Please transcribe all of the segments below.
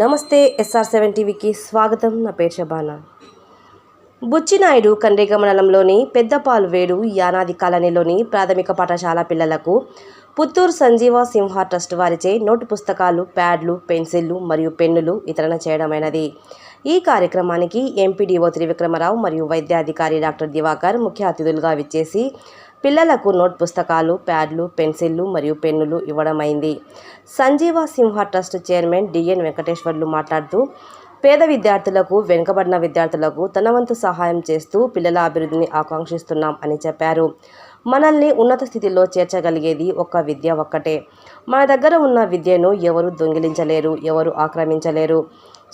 నమస్తే SR seven టీవీకి స్వాగతం. నా పేరు షబానా బుచ్చినాయుడు కండ్రిగ మండలంలోని పెద్దపాలు వేడు యానాది కాలనీలోని ప్రాథమిక పాఠశాల పిల్లలకు పుత్తూరు సంజీవ సింహ ట్రస్ట్ వారిచే నోటు పుస్తకాలు ప్యాడ్లు పెన్సిళ్ళు మరియు పెన్నులు వితరణ చేయడమైనది. ఈ కార్యక్రమానికి ఎంపీడీఓ త్రివిక్రమరావు మరియు వైద్యాధికారి డాక్టర్ దివాకర్ ముఖ్య అతిథులుగా విచ్చేసి పిల్లలకు నోట్ పుస్తకాలు ప్యాడ్లు పెన్సిళ్ళు మరియు పెన్నులు ఇవ్వడమైంది. Sanjeeva Simha trust chairman DN Venkateswarlu మాట్లాడుతూ పేద విద్యార్థులకు వెనుకబడిన విద్యార్థులకు తన వంతు సహాయం చేస్తూ పిల్లల అభివృద్ధిని ఆకాంక్షిస్తున్నాం అని చెప్పారు. మనల్ని ఉన్నత స్థితిలో చేర్చగలిగేది ఒక్క విద్య ఒక్కటే. మన దగ్గర ఉన్న విద్యను ఎవరు దొంగిలించలేరు ఎవరు ఆక్రమించలేరు.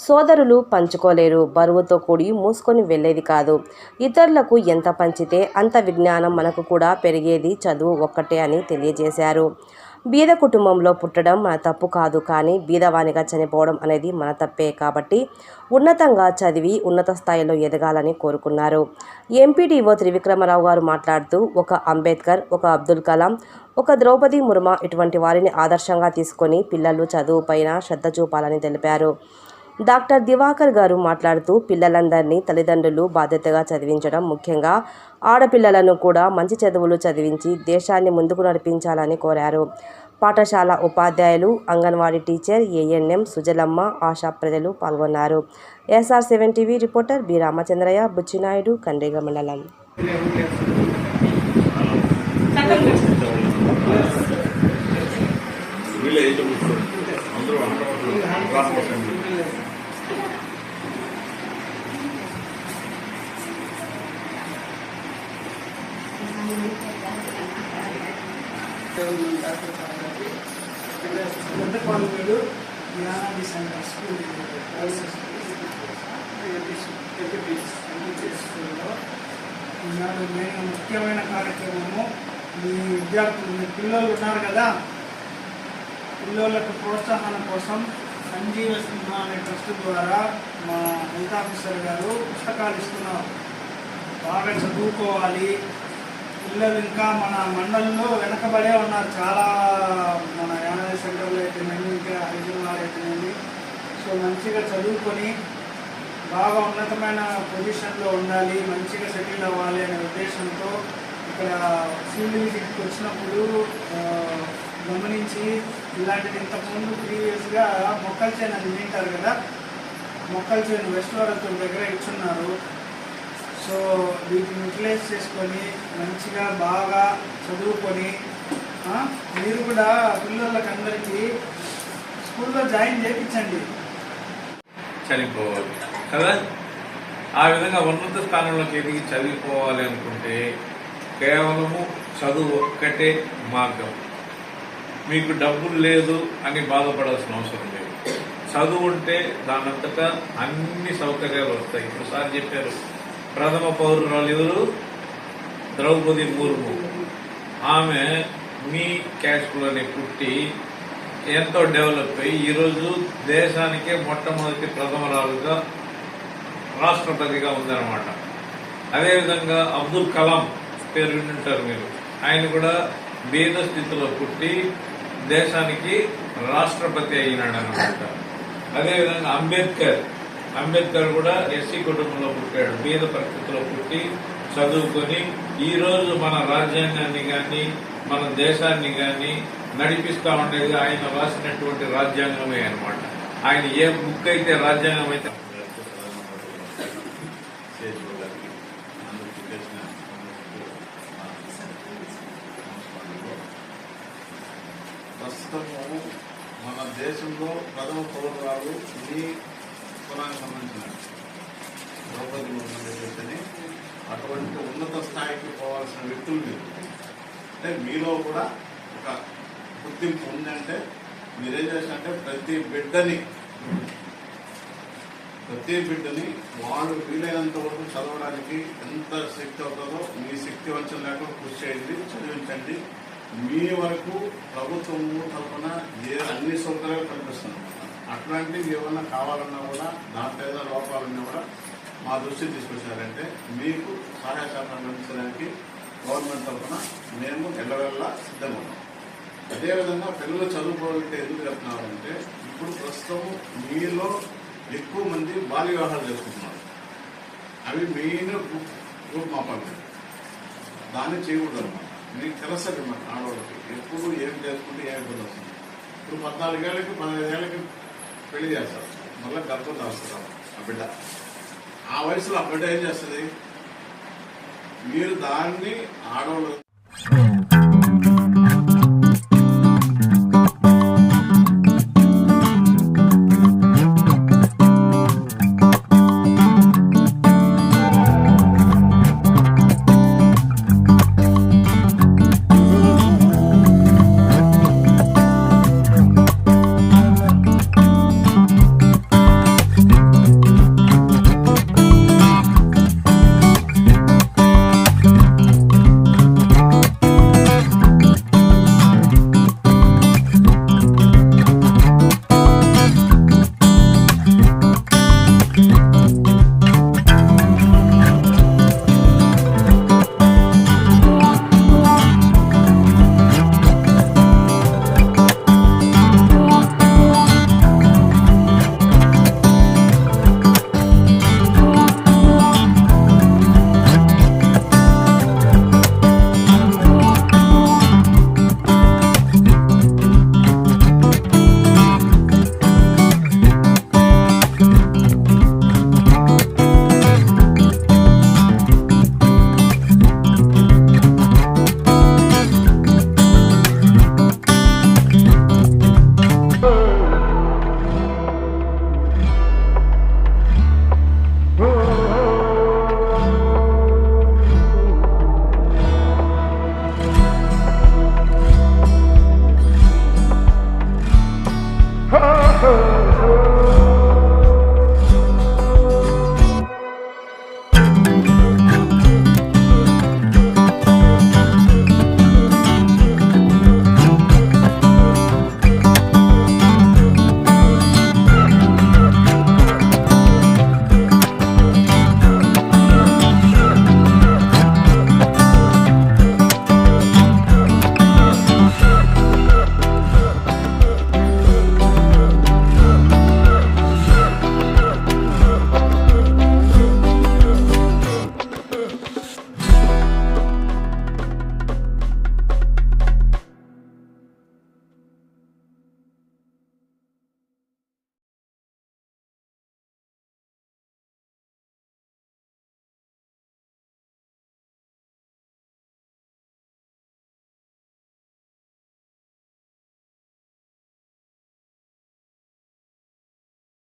సోదరులు పంచుకోలేరు బరువుతో కూడి మూసుకొని వెళ్ళేది కాదు. ఇతరులకు ఎంత పంచితే అంత విజ్ఞానం మనకు కూడా పెరిగేది చదువు ఒక్కటే అని తెలియజేశారు. బీద కుటుంబంలో పుట్టడం మన తప్పు కాదు కానీ బీదవానిగా చనిపోవడం అనేది మన తప్పే కాబట్టి ఉన్నతంగా చదివి ఉన్నత స్థాయిలో ఎదగాలని కోరుకున్నారు. ఎంపీడీఓ త్రివిక్రమరావు గారు మాట్లాడుతూ ఒక అంబేద్కర్ ఒక అబ్దుల్ కలాం ఒక ద్రౌపది ముర్మ ఇటువంటి వారిని ఆదర్శంగా తీసుకొని పిల్లలు చదువుపైన శ్రద్ధ చూపాలని తెలిపారు. డాక్టర్ దివాకర్ గారు మాట్లాడుతూ పిల్లలందరినీ తల్లిదండ్రులు బాధ్యతగా చదివించడం ముఖ్యంగా ఆడపిల్లలను కూడా మంచి చదువులు చదివించి దేశాన్ని ముందుకు నడిపించాలని కోరారు. పాఠశాల ఉపాధ్యాయులు అంగన్వాడీ టీచర్ ఏఎన్ఎం సుజలమ్మ ఆశా ప్రజలు పాల్గొన్నారు. SR seven TV reporter B Ramachandraiah Buchinaidu Kandriga మండలం. వీళ్ళే ఏదో కూర్చోండి అందరూ రాసుకోండి పెద్దపాలెడు జ్ఞానాది సెంటర్ స్కూల్ స్కూల్లో ఈనాడు మెయిన్ ముఖ్యమైన కార్యక్రమము మీ విద్యార్థులు మీ పిల్లలు ఉన్నారు కదా పిల్లలకు ప్రోత్సాహనం కోసం సంజీవ సింహ అనే ట్రస్ట్ ద్వారా మా హెల్త్ ఆఫీసర్ గారు పుస్తకాలు ఇస్తున్నారు. బాగా చదువుకోవాలి. పిల్లలు ఇంకా మన మండలంలో వెనకబడే ఉన్నారు. చాలా మన యానది సెంటర్లో అయితేనేమి ఇంకా హైదరాబాద్ అయితేనేమి. సో మంచిగా చదువుకొని బాగా ఉన్నతమైన పొజిషన్లో ఉండాలి మంచిగా సెటిల్ అవ్వాలి అనే ఉద్దేశంతో ఇక్కడ ఫీల్డ్ విజిట్కి వచ్చినప్పుడు గమనించి ఇలాంటిది ఇంతకుముందు ప్రీవియస్గా మొక్కల చేను అని వింటారు కదా? మొక్కల చేను వెస్ట్ వరల్తూర్ దగ్గర ఇచ్చున్నారు. సో వీటిని యూటిలైజ్ చేసుకొని మంచిగా బాగా చదువుకొని మీరు కూడా పిల్లలకి అందరికీ స్కూల్లో జాయిన్ చేయించండి చనిపోవాలి. కదా? ఆ విధంగా ఉన్నత స్థానంలోకి ఎదిగి చదివిపోవాలి అనుకుంటే కేవలము చదువు ఒక్కటే మార్గం. మీకు డబ్బులు లేదు అని బాధపడాల్సిన అవసరం లేదు. చదువు ఉంటే దానంతటా అన్ని సౌకర్యాలు వస్తాయి. ఇప్పుడు సార్ చెప్పారు ప్రథమ పౌరురాలు ఎవరు? ద్రౌపది ముర్ము. ఆమె మీ క్యాస్ట్లోనే పుట్టి ఎంతో డెవలప్ అయ్యి ఈరోజు దేశానికే మొట్టమొదటి ప్రథమరాలుగా రాష్ట్రపతిగా ఉందన్నమాట. అదేవిధంగా అబ్దుల్ కలాం పేరు వింటుంటారు మీరు. ఆయన కూడా బీద స్థితిలో పుట్టి దేశానికి రాష్ట్రపతి అయినాడు అనమాట అదేవిధంగా అంబేద్కర్ అంబేద్కర్ కూడా ఎస్సీ కుటుంబంలో పుట్టాడు. బీద పరిస్థితిలో పుట్టి చదువుకొని ఈ రోజు మన రాజ్యాంగాన్ని కానీ మన దేశాన్ని కానీ నడిపిస్తా ఉండేది ఆయన రాసినటువంటి రాజ్యాంగమే అనమాట ఆయన ఏ బుక్ అయితే రాజ్యాంగం అయితే ప్రస్తుతము మన దేశంలో ప్రథమ పౌరురాలు ఈ కులానికి సంబంధించిన ద్రౌపది ముర్ము అటువంటి ఉన్నత స్థాయికి పోవాల్సిన వ్యక్తులు మీరు. అంటే మీలో కూడా ఒక గుర్తింపు ఉందంటే మీరేం చేశారంటే ప్రతి బిడ్డని ప్రతి బిడ్డని వాళ్ళు వీలైనంత వరకు చదవడానికి ఎంత శక్తి అవుతుందో మీ శక్తి వంచం లేకుండా కృషి చేయండి చదివించండి. మీ వరకు ప్రభుత్వము తరఫున ఏ అన్ని సౌకర్యాలు కల్పిస్తుంది అట్లాంటివి ఏమన్నా కావాలన్నా కూడా దాంట్లో ఏదైనా లోపాలన్నా కూడా మా దృష్టికి తీసుకొచ్చారంటే మీకు సహాయ సహకారం అందించడానికి గవర్నమెంట్ తరఫున మేము ఎల్లవెల్లా సిద్ధంగా ఉన్నాం. అదేవిధంగా పిల్లలు చదువుకోవాలంటే ఎందుకు చెప్తున్నారంటే ఇప్పుడు ప్రస్తుతం మీలో ఎక్కువ మంది బాల్య వివాహాలు చేసుకుంటున్నారు. అవి మెయిన్ గ్రూప్ మాపండి. దాన్ని చేయకూడదు అనమాట మీకు తెలుస్తుంది మన ఆడవాళ్ళకి ఎప్పుడు ఏం చేసుకుంటే ఏం ఇబ్బంది వస్తుంది ఇప్పుడు పద్నాలుగేళ్ళకి పదహైదేళ్ళకి పెళ్ళి చేస్తారు మళ్ళీ గర్భం దాస్తారు ఆ బిడ్డ. ఆ వయసులో ఆ బిడ్డ ఏం చేస్తుంది? మీరు దాన్ని ఆడవాళ్ళు